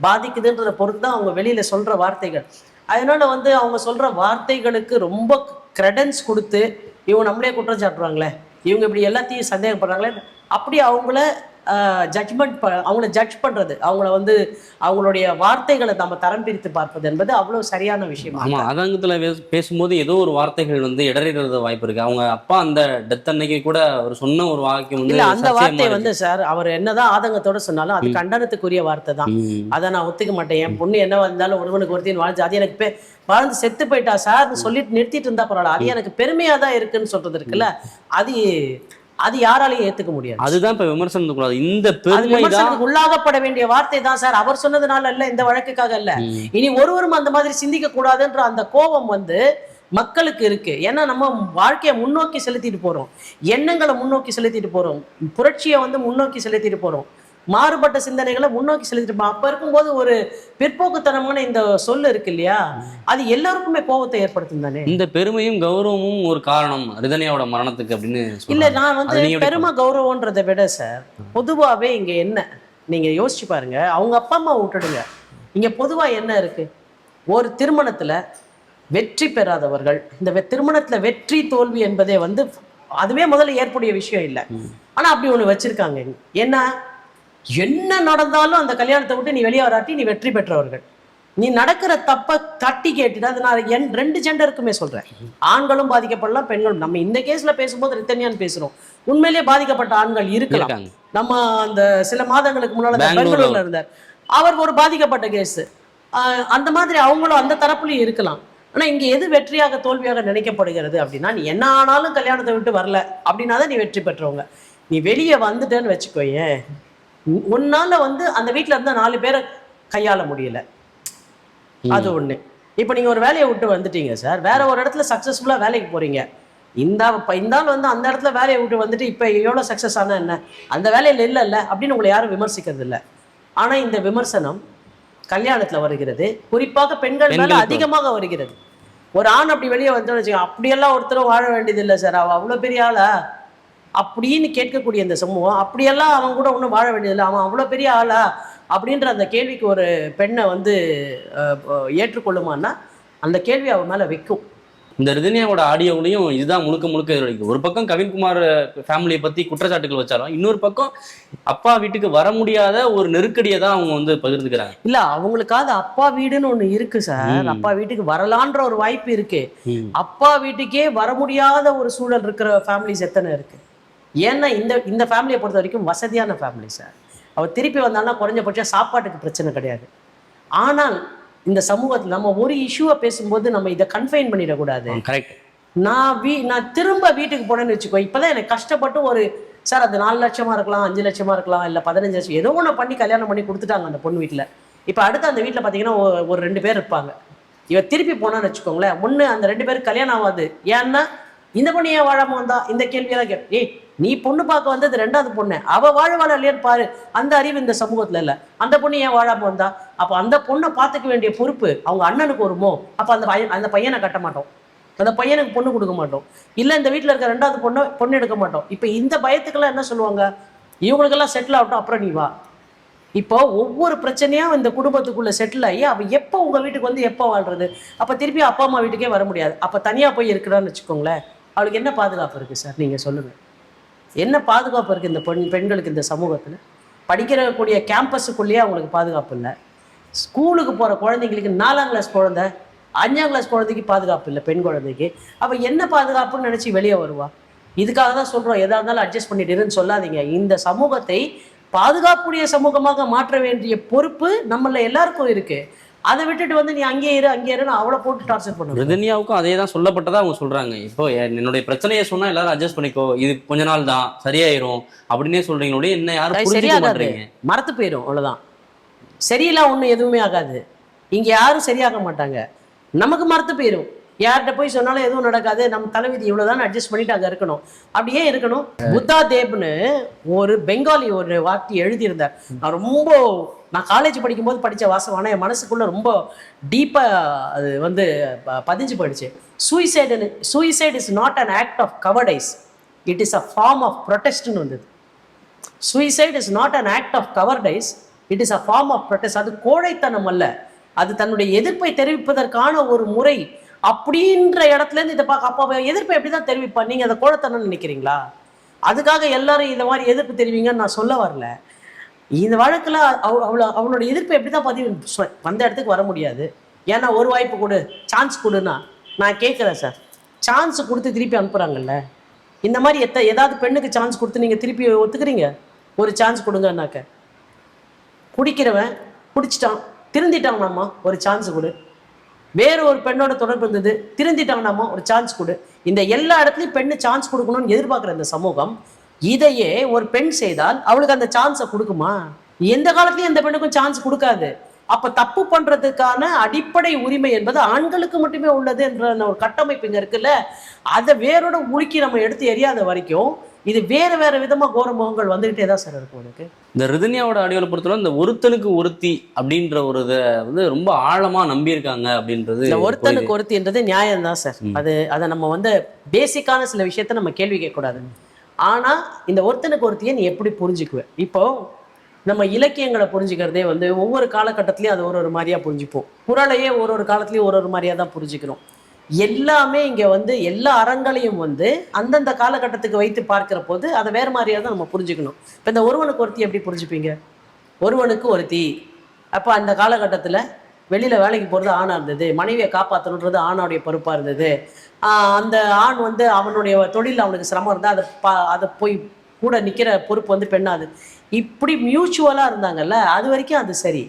பாதிக்குதுன்றத பொறுத்து தான் அவங்க வெளியில சொல்ற வார்த்தைகள். அதனால வந்து அவங்க சொல்ற வார்த்தைகளுக்கு ரொம்ப கிரெடன்ஸ் கொடுத்து இவங்க நம்மளே குற்றம் சாட்டுறாங்களே இவங்க இப்படி எல்லாத்தையும் சந்தேகப்படுறாங்களே அப்படி அவங்கள ஜட்ஜ்மெண்ட் அவங்கள ஜட்ஜ் பண்றது. அவங்கள வந்து அவங்களுடைய வார்த்தைகளை நம்ம தரம் பிரித்து பார்ப்பது என்பது அவ்வளவு சரியான விஷயம்? ஆமா அதங்கத்துல பேச- பேசும்போது ஏதோ ஒரு வார்த்தைகள் வந்து இடறிறது வாய்ப்பு இருக்கு. அவங்க அப்பா அந்த டெத் அன்னைக்கு கூட அவர் சொன்ன ஒரு வாக்கியம் வந்து அந்த சர்ச்சையமா வார்த்தை இருக்கு. வந்து சார் அவர் என்னதான் ஆதங்கத்தோட சொன்னாலும் அது கண்டனத்துக்குரிய வார்த்தை தான். அதை நான் ஒத்துக்க மாட்டேன். என் பொண்ணு என்ன வந்தாலும் ஒருவனுக்கு ஒருத்தின் வாழ்ந்து அது எனக்கு பெ- வாழ்ந்து செத்து போயிட்டா சார் சொல்லிட்டு நிறுத்திட்டு இருந்தா பரவாயில்ல. அது எனக்கு பெருமையா தான் இருக்குன்னு சொல்றது இருக்குல்ல அது அது யாராலையும் ஏத்துக்க முடியாது. அதுதான் இப்ப விமர்சனம் கூடாது இந்த பெருமை விமர்சனத்துக்கு உள்ளாகப்பட வேண்டிய வார்த்தை தான் சார். அவர் சொன்னதுனால இல்ல இந்த வழக்குக்காக இல்ல இனி ஒருவரும் அந்த மாதிரி சிந்திக்க கூடாதுன்ற அந்த கோபம் வந்து மக்களுக்கு இருக்கு. ஏன்னா நம்ம வாழ்க்கையை முன்னோக்கி செலுத்திட்டு போறோம். எண்ணங்களை முன்னோக்கி செலுத்திட்டு போறோம். புரட்சியை வந்து முன்னோக்கி செலுத்திட்டு போறோம். மாறுபட்ட சிந்தனைகளை முன்னோக்கி செலுத்திட்டு போறோம் அப்ப இருக்கும்போது ஒரு பிற்போக்குத்தனமான இந்த சொல் இருக்கு இல்லையா? அது எல்லாருக்குமே கோபத்தை ஏற்படுத்தும் தானே? இந்த பெருமையும் கௌரவமும் ஒரு காரணம். ரிதன்யாவோட மரணத்துக்கு அப்படின்னு இல்ல. நான் வந்து பெருமை கௌரவன்றதை விட சார் பொதுவாவே இங்க என்ன? நீங்க யோசிச்சு பாருங்க. அவங்க அப்பா அம்மா விட்டுடுங்க. இங்க பொதுவா என்ன இருக்கு? ஒரு திருமணத்துல வெற்றி பெறாதவர்கள் இந்த திருமணத்துல வெற்றி தோல்வி என்பதே வந்து அதுவே முதல்ல ஏற்புடைய விஷயம் இல்லை. ஆனா அப்படி ஒண்ணு வச்சிருக்காங்க. இங்க. என்ன நடந்தாலும் அந்த கல்யாணத்தை விட்டு நீ வெளியே வராட்டி நீ வெற்றி பெற்றவர்கள். நீ நடக்கிற தப்ப தட்டி கேட்டுட்டு அது நான் என் ரெண்டு ஜெண்டருக்குமே சொல்றேன். ஆண்களும் பாதிக்கப்படலாம் பெண்களும். நம்ம இந்த கேஸ்ல பேசும்போது ரித்தன்யான்னு பேசுறோம். உண்மையிலேயே பாதிக்கப்பட்ட ஆண்கள் இருக்கலாம். நம்ம அந்த சில மாதங்களுக்கு முன்னால பெங்களூர்ல இருந்தார். அவர் ஒரு பாதிக்கப்பட்ட கேஸ் அந்த மாதிரி அவங்களும் அந்த தரப்புலயும் இருக்கலாம். ஆனா இங்க எது வெற்றியாக தோல்வியாக நினைக்கப்படுகிறது அப்படின்னா நீ என்ன ஆனாலும் கல்யாணத்தை விட்டு வரல அப்படின்னா தான் நீ வெற்றி பெற்றவங்க. நீ வெளியே வந்துட்டேன்னு வச்சுக்கோயேன். உன்னால வந்து அந்த வீட்ல இருந்த நாலு பேரை கையாள முடியல. அது ஒண்ணு. இப்போ நீங்க ஒரு வேலையை விட்டு வந்துட்டீங்க சார். வேற ஒரு இடத்துல சக்சஸ்ஃபுல்லா வேலைக்கு போறீங்க. இந்த இந்த ஆள் வந்து அந்த இடத்துல வேலையை விட்டு வந்துட்டு இப்ப எவ்வளவு சக்சஸ் ஆனா என்ன? அந்த வேலையில இல்ல இல்ல அப்படின்னு உங்களை யாரும் விமர்சிக்கிறது இல்ல. ஆனா இந்த விமர்சனம் கல்யாணத்துல வருகிறது. குறிப்பாக பெண்கள் மேல அதிகமாக வருகிறது. ஒரு ஆண் அப்படி வெளியே வந்தோம்னு வச்சுக்கோங்க அப்படியெல்லாம் ஒருத்தரும் வாழ வேண்டியது இல்லை சார். அவ அவ்வளவு பெரிய ஆளா? அப்படின்னு கேட்கக்கூடிய இந்த சமூகம் அப்படியெல்லாம் அவன் கூட ஒன்றும் வாழ வேண்டியதில்லை. அவன் அவ்வளோ பெரிய ஆளா? அப்படின்ற அந்த கேள்விக்கு ஒரு பெண்ணை வந்து ஏற்றுக்கொள்ளுமான்னா அந்த கேள்வி அவன் மேலே வைக்கும். இந்த ரிதன்யாவோட ஆடியோவிலையும் இதுதான் முழுக்க முழுக்க எதிரொலிக்குது ஒரு பக்கம் கவின்குமார் ஃபேமிலியை பத்தி குற்றச்சாட்டுகள் வச்சாலும் இன்னொரு பக்கம் அப்பா வீட்டுக்கு வர முடியாத ஒரு நெருக்கடியை தான் அவங்க வந்து பகிர்ந்துக்கிறாங்க. இல்ல அவங்களுக்காவது அப்பா வீடுன்னு ஒண்ணு இருக்கு சார். அப்பா வீட்டுக்கு வரலான்ற ஒரு வாய்ப்பு இருக்கு. அப்பா வீட்டுக்கே வர முடியாத ஒரு சூழல் இருக்கிற ஃபேமிலிஸ் எத்தனை இருக்கு? ஏன்னா இந்த இந்த ஃபேமிலியை பொறுத்த வரைக்கும் வசதியான ஃபேமிலி சார் அவர் திருப்பி வந்தாலும் குறைஞ்சபட்சம் சாப்பாட்டுக்கு பிரச்சனை கிடையாது. ஆனால் இந்த சமூகத்தில் நம்ம ஒரு இஷ்யூவை பேசும்போது நம்ம இதை கன்ஃபைன் பண்ணிடக்கூடாது. கரெக்ட் நான் வீ நான் திரும்ப வீட்டுக்கு போனேன்னு வச்சுக்கோ இப்போதான் எனக்கு கஷ்டப்பட்டு ஒரு சார் அது நாலு லட்சமா இருக்கலாம் அஞ்சு லட்சமா இருக்கலாம் இல்லை பதினஞ்சு லட்சம் ஏதோ ஒன்று பண்ணி கல்யாணம் பண்ணி கொடுத்துட்டாங்க அந்த பொண்ணு வீட்டில் இப்போ அடுத்து அந்த வீட்டில் பார்த்தீங்கன்னா ஒரு- ரெண்டு பேர் இருப்பாங்க. இவ திருப்பி போனான்னு வச்சுக்கோங்களேன். ஒன்று அந்த ரெண்டு பேருக்கு கல்யாணம் ஆகாது. ஏன்னா இந்த பொண்ணு ஏன் வாழாம வந்தா? இந்த கேள்வியெல்லாம் கே ஏய் நீ பொண்ணு பார்க்க வந்தது ரெண்டாவது பொண்ணு. அவ வாழ்வாள இல்லையான்னு பாரு. அந்த அறிவு இந்த சமூகத்துல இல்ல. அந்த பொண்ணு ஏன் வாழாம வந்தா? அப்ப அந்த பொண்ணை பார்த்துக்க வேண்டிய பொறுப்பு அவங்க அண்ணனுக்கு வருமோ? அப்ப அந்த பையன் அந்த பையனை கட்ட மாட்டோம். அந்த பையனுக்கு பொண்ணு கொடுக்க மாட்டோம். இல்ல இந்த வீட்டுல இருக்க ரெண்டாவது பொண்ணை பொண்ணு எடுக்க மாட்டோம். இப்ப இந்த பயத்துக்கெல்லாம் என்ன சொல்லுவாங்க? இவங்களுக்கெல்லாம் செட்டில் ஆகட்டும் அப்புறம் நீ வா. இப்போ ஒவ்வொரு பிரச்சனையும் இந்த குடும்பத்துக்குள்ள செட்டில் ஆகி அவ எப்போ உங்க வீட்டுக்கு வந்து எப்போ வாழ்றது? அப்ப திருப்பி அப்பா அம்மா வீட்டுக்கே வர முடியாது. அப்ப தனியா போய் இருக்கிறான்னு வச்சுக்கோங்களேன். அவளுக்கு என்ன பாதுகாப்பு இருக்கு சார்? நீங்க சொல்லுங்க. என்ன பாதுகாப்பு இருக்குது இந்த பெண் பெண்களுக்கு இந்த சமூகத்தில்? படிக்கிறக்கூடிய கேம்பஸுக்குள்ளேயே அவங்களுக்கு பாதுகாப்பு இல்லை. ஸ்கூலுக்கு போகிற குழந்தைங்களுக்கு நாலாம் கிளாஸ் குழந்தை அஞ்சாம் கிளாஸ் குழந்தைக்கு பாதுகாப்பு இல்லை பெண் குழந்தைக்கு. அப்போ என்ன பாதுகாப்புன்னு நினச்சி வெளியே வருவா? இதுக்காக தான் சொல்கிறோம் எதாக இருந்தாலும் அட்ஜஸ்ட் பண்ணிட்டு சொல்லாதீங்க. இந்த சமூகத்தை பாதுகாப்புடைய சமூகமாக மாற்ற வேண்டிய பொறுப்பு நம்மள எல்லாருக்கும் இருக்குது அதை விட்டுட்டு வந்து நீ அங்கேயே இரு அங்கேயே இருன்னு அவளை போட்டு டார்ச்சர் பண்ணுறது ரிதன்யாவுக்கும் அதே தான் சொல்லப்பட்டதா அவங்க சொல்றாங்க. இப்போ என்- என்னுடைய பிரச்சனையை சொன்னா எல்லாரும் அட்ஜஸ்ட் பண்ணிக்கோ. இது கொஞ்ச நாள் தான் சரியாயிரும் அப்படின்னே சொல்றீங்களோட என்ன யாரும் மாட்டீங்க மறத்து போயிடும் அவ்வளவுதான். சரியில்லாம் ஒண்ணும் எதுவுமே ஆகாது. இங்க யாரும் சரியாக மாட்டாங்க. நமக்கு மறத்து போயிடும் யார்கிட்ட போய் சொன்னாலும் எதுவும் நடக்காது. நம்ம தலைவிதி இவ்வளவுதான் அட்ஜஸ்ட் பண்ணிட்டு அங்க இருக்கணும். அப்படியே இருக்கணும். புத்தா தேப்னு ஒரு பெங்காலி ஒரு வார்த்தை எழுதியிருந்தார். நான் ரொம்ப நான் காலேஜ் படிக்கும்போது படித்த வாசம் ஆனால் என் மனசுக்குள்ள ரொம்ப டீப்பா அது வந்து ப- பதிஞ்சு போயிடுச்சு. சூசைடுன்னு suicide is not an act of cowardice it is a form of ப்ரொடெஸ்ட்னு வந்தது. Suicide is not an act of cowardice it is a form of protest அது கோழைத்தனம் அல்ல. அது தன்னுடைய எதிர்ப்பை தெரிவிப்பதற்கான ஒரு முறை அப்படின்ற இடத்துல இருந்து இதை பார்க்க அப்போ எதிர்ப்பை எப்படி தான் தெரிவிப்பா? நீங்கள் அதை கோழைத்தனம் நினைக்கிறீங்களா? அதுக்காக எல்லாரும் இந்த மாதிரி எதிர்ப்பு தெரிவிங்கன்னு நான் சொல்ல வரல. இந்த வழக்கில் அவ அவ்வளோ அவளோட எதிர்ப்பு எப்படி தான் பதிவு வந்த இடத்துக்கு வர முடியாது. ஏன்னா ஒரு வாய்ப்பு கொடு சான்ஸ் கொடுன்னா நான் கேட்குறேன் சார். சான்ஸ் கொடுத்து திருப்பி அனுப்புகிறாங்கல்ல இந்த மாதிரி எத்த ஏதாவது பெண்ணுக்கு சான்ஸ் கொடுத்து நீங்கள் திருப்பி ஒத்துக்கிறீங்க? ஒரு சான்ஸ் கொடுங்கன்னாக்க. குடிக்கிறவன் குடிச்சிட்டான் திருந்திட்டாங்கனாமா ஒரு சான்ஸ் கொடு. வேற ஒரு பெண்ணோட தொடர்பு இருந்தது. திருந்திட்டாங்கனாமா ஒரு சான்ஸ் கொடு. இந்த எல்லா இடத்துலையும் பெண்ணு சான்ஸ் கொடுக்கணும்னு எதிர்பார்க்குற இந்த சமூகம் இதையே ஒரு பெண் செய்தால் அவளுக்கு அந்த சான்ஸை கொடுக்குமா? எந்த காலத்துலயும் எந்த பெண்ணுக்கும் சான்ஸ் கொடுக்காது. அப்ப தப்பு பண்றதுக்கான அடிப்படை உரிமை என்பது ஆண்களுக்கு மட்டுமே உள்ளது என்ற ஒரு கட்டமைப்பு இங்க இருக்குல்ல. அதை வேரோட உலுக்கி நம்ம எடுத்து எரியாத வரைக்கும் இது வேற வேற விதமா கோர முகங்கள் வந்துகிட்டே தான் சார் இருக்கும் எனக்கு. இந்த ரிதன்யாவோட ஆடியோல பொறுத்தவரை இந்த ஒருத்தனுக்கு ஒருத்தி அப்படின்ற ஒரு இதை வந்து ரொம்ப ஆழமா நம்பியிருக்காங்க அப்படின்றது இந்த ஒருத்தனுக்கு ஒருத்தின்றது நியாயம் தான் சார். அது அதை நம்ம வந்து பேசிக்கான சில விஷயத்த நம்ம கேள்வி கேட்கக்கூடாது. ஆனா இந்த ஒருத்தனுக்கு ஒருத்தியை நீ எப்படி புரிஞ்சுக்குவ? இப்போ நம்ம இலக்கியங்களை புரிஞ்சுக்கிறதே வந்து ஒவ்வொரு காலகட்டத்திலையும் அது ஒரு ஒரு மாதிரியா புரிஞ்சுப்போம். குறளையே ஒரு ஒரு காலத்துலயும் ஒரு ஒரு மாதிரியா தான் புரிஞ்சுக்கிறோம். எல்லாமே இங்கே வந்து எல்லா அறங்களையும் வந்து அந்தந்த காலகட்டத்துக்கு வைத்து பார்க்கிற போது அதை வேறு மாதிரியாக தான் நம்ம புரிஞ்சுக்கணும். இப்போ இந்த ஒருவனுக்கு ஒருத்தி எப்படி புரிஞ்சுப்பீங்க? ஒருவனுக்கு ஒருத்தி. அப்போ அந்த காலகட்டத்தில் வெளியில் வேலைக்கு போகிறது ஆணாக இருந்தது மனைவியை காப்பாற்றணுன்றது ஆணோடைய பொறுப்பாக இருந்தது. அந்த ஆண் வந்து அவனுடைய தொழில் அவனுக்கு சிரமம் இருந்தால் அதை பா அதை போய் கூட நிற்கிற பொறுப்பு வந்து பெண்ணாது. இப்படி மியூச்சுவலாக இருந்தாங்கல்ல அது வரைக்கும் அது சரி.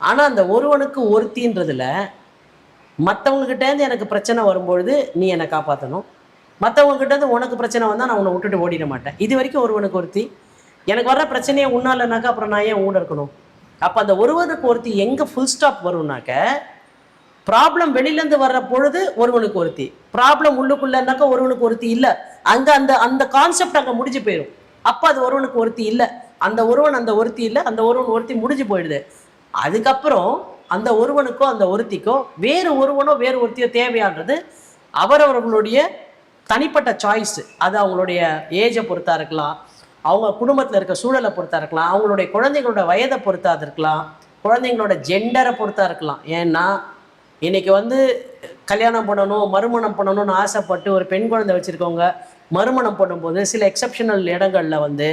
ஆனால் அந்த ஒருவனுக்கு ஒருத்தின்றதுல மற்றவங்க கிட்டேருந்து எனக்கு பிரச்சனை வரும்பொழுது நீ என்னை காப்பாற்றணும் மற்றவங்க கிட்டேருந்து உனக்கு பிரச்சனை வந்தால் நான் உன்னை விட்டுட்டு ஓடிட மாட்டேன். இது வரைக்கும் ஒருவனுக்கு ஒருத்தி. எனக்கு வர்ற பிரச்சனையே உன்னாலனாக்கா அப்புறம் நான் ஏன் ஊட இருக்கணும்? அப்போ அந்த ஒருவனுக்கு ஒருத்தி எங்கே ஃபுல் ஸ்டாப் வரும்னாக்க ப்ராப்ளம் வெளியிலேருந்து வர்ற பொழுது ஒருவனுக்கு ஒருத்தி. ப்ராப்ளம் உள்ளுக்குள்ளனாக்கா ஒருவனுக்கு ஒருத்தி இல்லை. அங்கே அந்த அந்த கான்செப்ட் அங்கே முடிஞ்சு போயிடும் அப்போ அது ஒருவனுக்கு ஒருத்தி இல்லை. அந்த ஒருவன் அந்த ஒருத்தி இல்லை அந்த ஒருவன் ஒருத்தி முடிஞ்சு போயிடுது. அதுக்கப்புறம் அந்த ஒருவனுக்கோ அந்த ஒருத்திக்கோ வேறு ஒருவனோ வேறு ஒருத்தியோ தேவையான்றது அவரவர்களுடைய தனிப்பட்ட சாய்ஸ் அது அவங்களுடைய ஏஜை பொறுத்தா இருக்கலாம். அவங்க குடும்பத்தில் இருக்க சூழலை பொறுத்தா இருக்கலாம். அவங்களுடைய குழந்தைங்களோட வயதை பொறுத்தா இருக்கலாம். குழந்தைங்களோட ஜெண்டரை பொறுத்தா இருக்கலாம். ஏன்னா இன்னைக்கு வந்து கல்யாணம் பண்ணணும் மறுமணம் பண்ணணும்னு ஆசைப்பட்டு ஒரு பெண் குழந்தை வச்சுருக்கவங்க மறுமணம் பண்ணும்போது சில எக்ஸப்ஷனல் இடங்களில் வந்து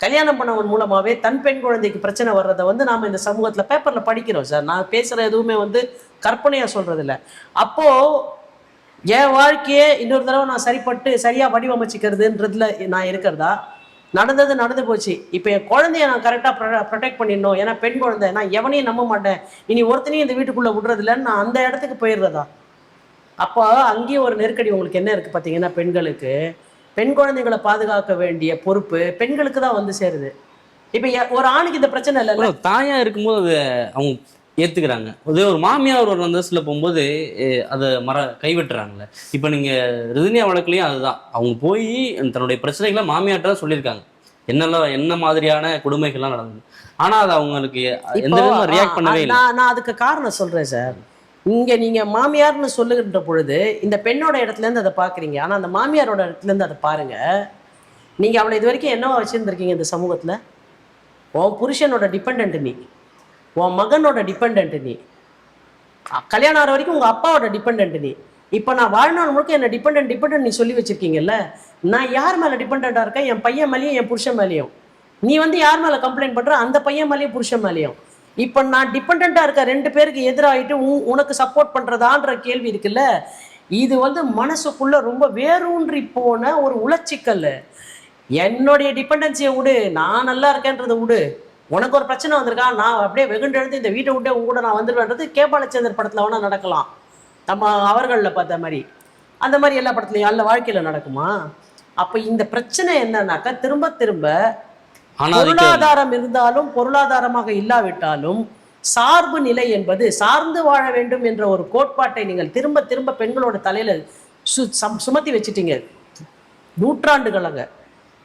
கல்யாணம் பண்ணவன் மூலமாகவே தன் பெண் குழந்தைக்கு பிரச்சனை வர்றதை வந்து நாம் இந்த சமூகத்தில் பேப்பரில் படிக்கிறோம் சார். நான் பேசுகிற எதுவுமே வந்து கற்பனையாக சொல்கிறதில்ல அப்போது என் வாழ்க்கையே இன்னொரு தடவை நான் சரிப்பட்டு சரியாக வடிவமைச்சிக்கிறதுன்றதுல நான் இருக்கிறதா? நடந்தது நடந்து போச்சு. இப்போ என் குழந்தைய நான் கரெக்டாக ப்ரொடெக்ட் பண்ணிடணும். ஏன்னா பெண் குழந்தை. நான் எவனையும் நம்ப மாட்டேன். இனி ஒருத்தனையும் இந்த வீட்டுக்குள்ளே விடுறதில்லன்னு நான் அந்த இடத்துக்கு போயிடுறதா? அப்போ அங்கேயும் ஒரு நெருக்கடி உங்களுக்கு என்ன இருக்குது பார்த்தீங்கன்னா பெண்களுக்கு? பெண் குழந்தைகளை பாதுகாக்க வேண்டிய பொறுப்பு பெண்களுக்கு தான் வந்து சேருது. இப்போ ஒரு ஆணுக்கு இந்த பிரச்சனை அப்புறம் தாயா இருக்கும்போது அதை அவங்க ஏத்துக்கிறாங்க. அதே ஒரு மாமியார் ஒரு அந்தஸ்துல போகும்போது அதை மற கைவிட்டுறாங்கல்ல. இப்போ நீங்க ரிதினியா வழக்குலயும் அதுதான். அவங்க போய் தன்னுடைய பிரச்சனைகளை மாமியார்ட்ட தான் சொல்லியிருக்காங்க. என்னெல்லாம் என்ன மாதிரியான கொடுமைகள்லாம் நடந்தது. ஆனா அது அவங்களுக்கு எந்த விதமா ரியாக்ட் பண்ணவே இல்லை. நான் அதுக்கு காரணம் சொல்றேன் சார். இங்க நீங்க மாமியார்னு சொல்லுகின்ற பொழுது இந்த பெண்ணோட இடத்துல இருந்து அதை பாக்குறீங்க ஆனா அந்த மாமியாரோட இடத்துல இருந்து அதை பாருங்க. நீங்க அவளை இது வரைக்கும் என்னவா வச்சுருந்துருக்கீங்க இந்த சமூகத்துல? உன் புருஷனோட டிபெண்ட் நீ. உன் மகனோட டிபெண்ட் நீ. கல்யாணம் ஆகிற வரைக்கும் உங்க அப்பாவோட டிபெண்ட் நீ. இப்போ நான் வாழ்நாள் முழுக்க என்ன டிபெண்ட் டிபெண்ட் நீ சொல்லி வச்சிருக்கீங்கல்ல? நான் யார் மேல டிபெண்டா இருக்கேன்? என் பையன் மேலேயும் என் புருஷன் மேலேயும். நீ வந்து யார் மேல கம்ப்ளைண்ட் பண்ற? அந்த பையன் மேலேயும் புருஷன் மேலேயும். இப்போ நான் டிபெண்டா இருக்க ரெண்டு பேருக்கு எதிராயிட்டு உனக்கு சப்போர்ட் பண்றதான்ற கேள்வி இருக்குல்ல? இது வந்து மனசுக்குள்ள ரொம்ப வேரூன்றி போன ஒரு உளச்சிக்கல். என்னுடைய டிபெண்டன்சியை விடு நான் நல்லா இருக்கேன்றதை விடு. உனக்கு ஒரு பிரச்சனை வந்திருக்கா? நான் அப்படியே வெகுண்டு எழுந்து இந்த வீட்டை விட்டு உங்க கூட நான் வந்துடுவேன்றது கேபாலச்சந்தர் படத்தில் வேணா நடக்கலாம். நம்ம அவர்களில் பார்த்த மாதிரி. அந்த மாதிரி எல்லா படத்துலையும் அல்ல வாழ்க்கையில் நடக்குமா? அப்போ இந்த பிரச்சனை என்னன்னாக்கா திரும்ப திரும்ப பொருளாதாரம் இருந்தாலும் பொருளாதாரமாக இல்லாவிட்டாலும் சார்பு நிலை என்பது சார்ந்து வாழ வேண்டும் என்ற ஒரு கோட்பாட்டை நீங்கள் திரும்ப திரும்ப பெண்களோட தலையில சு சம் சுமத்தி வச்சுட்டீங்க. நூற்றாண்டுகளாக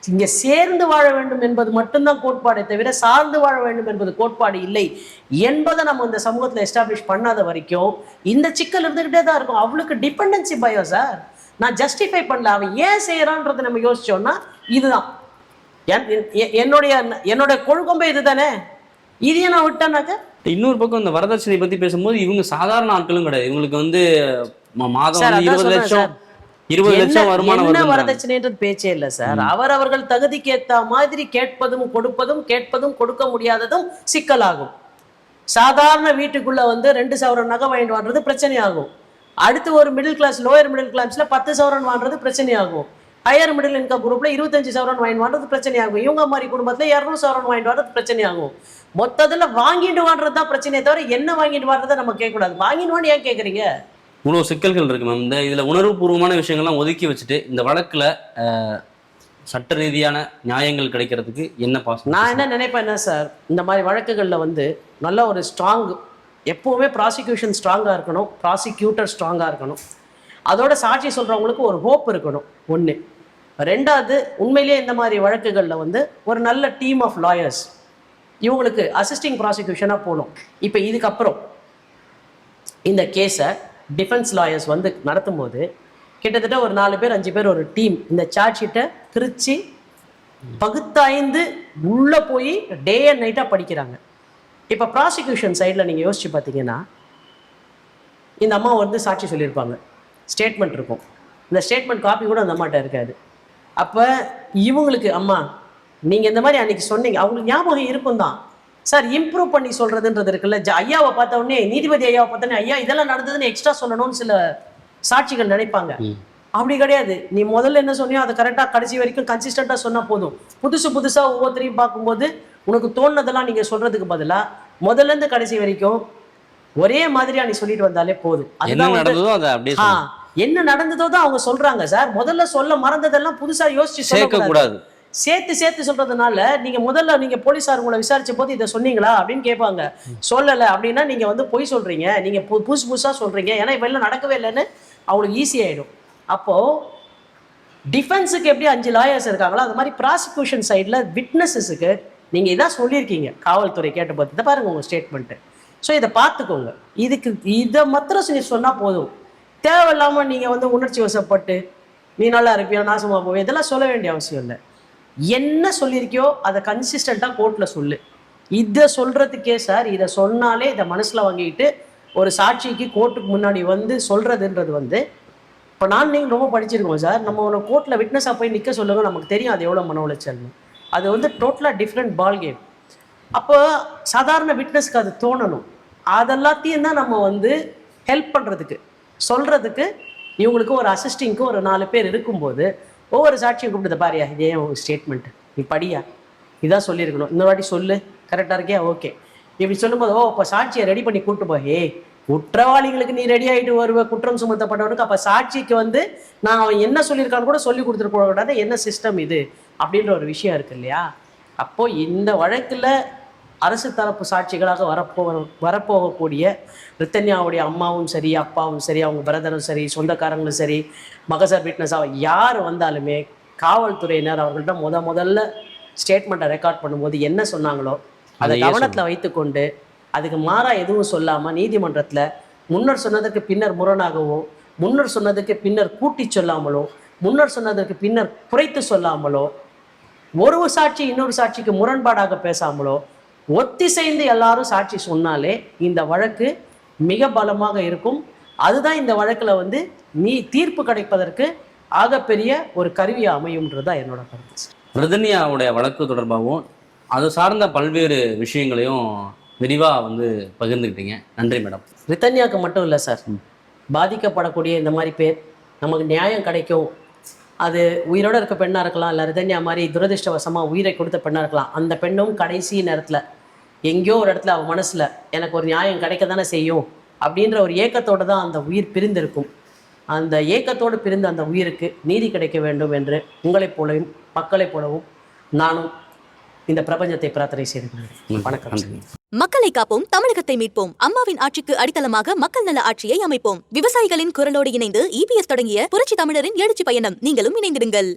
இங்க சேர்ந்து வாழ வேண்டும் என்பது மட்டும்தான் கோட்பாடே தவிர சார்ந்து வாழ வேண்டும் என்பது கோட்பாடு இல்லை என்பதை நம்ம இந்த சமூகத்துல எஸ்டாப்ளிஷ் பண்ணாத வரைக்கும் இந்த சிக்கல் இருந்துகிட்டே தான் இருக்கும். அவளுக்கு டிபெண்டன்சி பயோ சார் நான் ஜஸ்டிஃபை பண்ணல. அவன் ஏன் செய்யறான்றதை நம்ம யோசிச்சோம்னா இதுதான். என்னுடைய என்னுடைய கொள்கொம்பை இதுதானே? இதையே நான் விட்டேனாக்க? இன்னொரு பக்கம் இந்த வரதட்சணை பத்தி பேசும்போது இவங்க சாதாரண ஆட்களும் கிடையாது. இவங்களுக்கு வந்து மாதம் இருபது லட்சம் இருபது லட்சம் வருமானம் என்ன. வரதட்சணைன்றது பேச்சே இல்ல சார். அவரவர்கள் தகுதிக்கு ஏத்த மாதிரி கேட்பதும் கொடுப்பதும் கேட்பதும் கொடுக்க முடியாததும் சிக்கலாகும். சாதாரண வீட்டுக்குள்ள வந்து ரெண்டு சவரன் நகை வாங்கிட்டு வாங்குறது பிரச்சனையாகும். அடுத்து ஒரு மிடில் கிளாஸ் லோயர் மிடில் கிளாஸ்ல பத்து சவரன் வாங்குறது பிரச்சனையாகும். ஹையர் மிடில் இன்கம் குரூப்ல இருபத்தஞ்சு சவரன் வாங்கிட்டு வாங்குறது பிரச்சனையாகும். இவங்க மாதிரி குடும்பத்துல இரநூறு சவரன் வாங்கிட்டு வர்றது பிரச்சனையாகும். மொத்தத்துல வாங்கிட்டு வாங்குறது தான் பிரச்சனையே தவிர என்ன வாங்கிட்டு வர்றதை நம்ம கேட்கக்கூடாது. வாங்கிட்டு வான்னு ஏன் கேக்குறீங்க இவ்வளவு சிக்கல்கள் இருக்கு மேம் இந்த இதுல உணர்வுபூர்வமான விஷயங்கள்லாம் ஒதுக்கி வச்சுட்டு இந்த வழக்குல சட்ட ரீதியான நியாயங்கள் கிடைக்கிறதுக்கு என்ன பாசம் நான் என்ன நினைப்பேன்னா சார் இந்த மாதிரி வழக்குகளில் வந்து நல்ல ஒரு ஸ்ட்ராங் எப்போவுமே ப்ராசிக்யூஷன் ஸ்ட்ராங்காக இருக்கணும் ப்ராசிக்யூட்டர் ஸ்ட்ராங்காக இருக்கணும். அதோட சாட்சி சொல்கிறவங்களுக்கு ஒரு ஹோப் இருக்கணும். ஒன்று ரெண்டாவது உண்மையிலேயே இந்த மாதிரி வழக்குகளில் வந்து ஒரு நல்ல டீம் ஆஃப் லாயர்ஸ் இவங்களுக்கு அசிஸ்டிங் ப்ராசிக்யூஷனாக போகணும். இப்போ இதுக்கப்புறம் இந்த கேஸை டிஃபென்ஸ் லாயர்ஸ் வந்து நடத்தும் போது கிட்டத்தட்ட ஒரு நாலு பேர் அஞ்சு பேர் ஒரு டீம் இந்த சார்ஜ் ஷீட்டை பிரித்து பகுத்தாய்ந்து உள்ளே போய் டே அண்ட் நைட்டாக படிக்கிறாங்க. இப்போ ப்ராசிக்யூஷன் சைடில் நீங்கள் யோசிச்சு பார்த்தீங்கன்னா இந்த அம்மா வந்து சாட்சி சொல்லியிருப்பாங்க. ஸ்டேட்மெண்ட் இருக்கும். இந்த ஸ்டேட்மெண்ட் காப்பி கூட அந்த அம்மாட்ட இருக்காது. அப்போ இவங்களுக்கு அம்மா நீங்கள் இந்த மாதிரி அன்னைக்கு சொன்னீங்க அவங்களுக்கு ஞாபகம் இருக்கும் தான் சார் இம்ப்ரூவ் பண்ணி சொல்கிறதுன்றது இருக்குல்ல. ஐயாவை பார்த்த உடனே நீதிபதி ஐயாவை பார்த்தோன்னே ஐயா இதெல்லாம் நடந்ததுன்னு எக்ஸ்ட்ரா சொல்லணும்னு சில சாட்சிகள் நினைப்பாங்க. அப்படி கிடையாது. நீ முதல்ல என்ன சொன்னியோ அதை கரெக்டாக கடைசி வரைக்கும் கன்சிஸ்டண்ட்டாக சொன்னால் போதும். புதுசு புதுசாக ஒவ்வொருத்தரையும் பார்க்கும்போது உனக்கு தோணுனதெல்லாம் நீங்கள் சொல்கிறதுக்கு பதிலாக முதல்ல இருந்து கடைசி வரைக்கும் ஒரே மாதிரியா நீ சொல்லிட்டு வந்தாலே போதும். அதுதான் நடந்ததோ அதை அப்படியே. என்ன நடந்ததோ தான் அவங்க சொல்றாங்க சார். முதல்ல சொல்ல மறந்ததெல்லாம் புதுசா யோசிச்சு சேர்க்க கூடாது சேர்த்து சேர்த்து சொல்றதுனால நீங்க முதல்ல நீங்க போலீஸார் உங்களை விசாரிச்ச போது இதை சொன்னீங்களா அப்படின்னு கேட்பாங்க. சொல்லல அப்படின்னா நீங்க வந்து பொய் சொல்றீங்க. நீங்க புதுசு புதுசா சொல்றீங்க. ஏன்னா இப்ப நடக்கவே இல்லைன்னு அவங்களுக்கு ஈஸி ஆயிடும். அப்போ டிஃபென்ஸுக்கு எப்படி அஞ்சு லாயர்ஸ் இருக்காங்களோ அது மாதிரி ப்ராசிக்யூஷன் சைடில் விட்னஸஸுக்கு நீங்கள் இதான் சொல்லியிருக்கீங்க. காவல்துறை கேட்ட பார்த்து இதை பாருங்க உங்கள் ஸ்டேட்மெண்ட்டு ஸோ இதை பார்த்துக்கோங்க. இதுக்கு இதை மாத்திரம் நீ சொன்னால் போதும். தேவையில்லாமல் நீங்கள் வந்து உணர்ச்சி வசப்பட்டு நீ நல்லா இருப்பியா? நாசமாக போவே இதெல்லாம் சொல்ல வேண்டிய அவசியம் இல்லை. என்ன சொல்லியிருக்கியோ அதை கன்சிஸ்டண்ட்டாக கோர்ட்டில் சொல்லு. இதை சொல்கிறதுக்கே சார் இதை சொன்னாலே இதை மனசில் வாங்கிட்டு ஒரு சாட்சிக்கு கோர்ட்டுக்கு முன்னாடி வந்து சொல்கிறதுன்றது வந்து இப்போ நான் நீங்கள் ரொம்ப படிச்சிருக்கோம் சார். நம்ம ஒரு கோர்ட்டில் விட்னஸாக போய் நிற்க சொல்லுங்க நமக்கு தெரியும் அது எவ்வளோ மன உளைச்சல்னு. அது வந்து டோட்டலாக டிஃப்ரெண்ட் பால் கேம் அப்போ சாதாரண விட்னஸ்க்கு அது தோணணும். அதெல்லாத்தையும் தான் நம்ம வந்து ஹெல்ப் பண்ணுறதுக்கு சொல்கிறதுக்கு இவங்களுக்கு ஒரு அசிஸ்டிங்க்கு ஒரு நாலு பேர் இருக்கும்போது ஒவ்வொரு சாட்சியும் கூப்பிட்டு பாரியா இதே உங்கள் ஸ்டேட்மெண்ட் நீ படியா. இதான் சொல்லியிருக்கணும். இந்த வாட்டி சொல்லு. கரெக்டாக இருக்கியா? ஓகே இப்படி சொல்லும்போது ஓ அப்போ சாட்சியை ரெடி பண்ணி கூப்பிட்டு போய் ஏய் குற்றவாளிகளுக்கு நீ ரெடி ஆகிட்டு வருவ. குற்றம் சுமத்தப்பட்டவனுக்கு அப்போ சாட்சிக்கு வந்து நான் அவன் என்ன சொல்லியிருக்கான்னு கூட சொல்லி கொடுத்துட்டு போக கூடாது என்ன சிஸ்டம் இது? அப்படின்ற ஒரு விஷயம் இருக்கு இல்லையா? அப்போது இந்த வழக்கில் அரசு தரப்பு சாட்சிகளாக வரப்போ வரப்போகக்கூடிய ரித்தன்யாவுடைய அம்மாவும் சரி அப்பாவும் சரி அவங்க பிரதரும் சரி சொந்தக்காரங்களும் சரி மகசர் விட்னஸாக யார் வந்தாலுமே காவல்துறையினர் அவர்கள்ட்ட முத முதல்ல ஸ்டேட்மெண்ட்டை ரெக்கார்ட் பண்ணும்போது என்ன சொன்னாங்களோ அதை கவனத்தில் வைத்துக்கொண்டு அதுக்கு மாறா எதுவும் சொல்லாமல் நீதிமன்றத்தில் முன்னர் சொன்னதற்கு பின்னர் முரணாகவோ முன்னர் சொன்னதுக்கு பின்னர் கூட்டி சொல்லாமலோ முன்னர் சொன்னதற்கு பின்னர் குறைத்து சொல்லாமலோ ஒரு சாட்சி இன்னொரு சாட்சிக்கு முரண்பாடாக பேசாமலோ ஒத்திசைந்து எல்லாரும் சாட்சி சொன்னாலே இந்த வழக்கு மிக பலமாக இருக்கும். அதுதான் இந்த வழக்குல வந்து நீ தீர்ப்பு கிடைப்பதற்கு ஆகப்பெரிய ஒரு கருவியா அமையும்ன்றதுதான் என்னோட கருத்து. ரிதன்யாவுடைய வழக்கு தொடர்பாகவும் அது சார்ந்த பல்வேறு விஷயங்களையும் விரிவா வந்து பகிர்ந்துக்கிட்டீங்க நன்றி மேடம். ரித்தன்யாவுக்கு மட்டும் இல்லை சார். பாதிக்கப்படக்கூடிய இந்த மாதிரி பேர் நமக்கு நியாயம் கிடைக்கும் அது உயிரோட இருக்க பெண்ணாக இருக்கலாம் இல்லை ரிதன்யா மாதிரி துரதிர்ஷ்டவசமாக உயிரை கொடுத்த பெண்ணாக இருக்கலாம். அந்த பெண்ணும் கடைசி நேரத்தில் எங்கேயோ ஒரு இடத்துல அவன் மனசில் எனக்கு ஒரு நியாயம் கிடைக்க தானே செய்யும் அப்படின்ற ஒரு ஏக்கத்தோடு தான் அந்த உயிர் பிரிந்திருக்கும். அந்த ஏக்கத்தோடு பிரிந்த அந்த உயிருக்கு நீதி கிடைக்க வேண்டும் என்று உங்களைப் போலவும் மக்களைப் போலவும் நானும் இந்த பிரபஞ்சத்தை பிரார்த்தனை செய்து வணக்கம் மக்களை காப்போம் தமிழகத்தை மீட்போம். அம்மாவின் ஆட்சிக்கு அடித்தளமாக மக்கள் நல ஆட்சியை அமைப்போம். விவசாயிகளின் குரலோடு இணைந்து இபிஎஸ் தொடங்கிய புரட்சி தமிழரின் எழுச்சி பயணம். நீங்களும் இணைந்திடுங்கள்.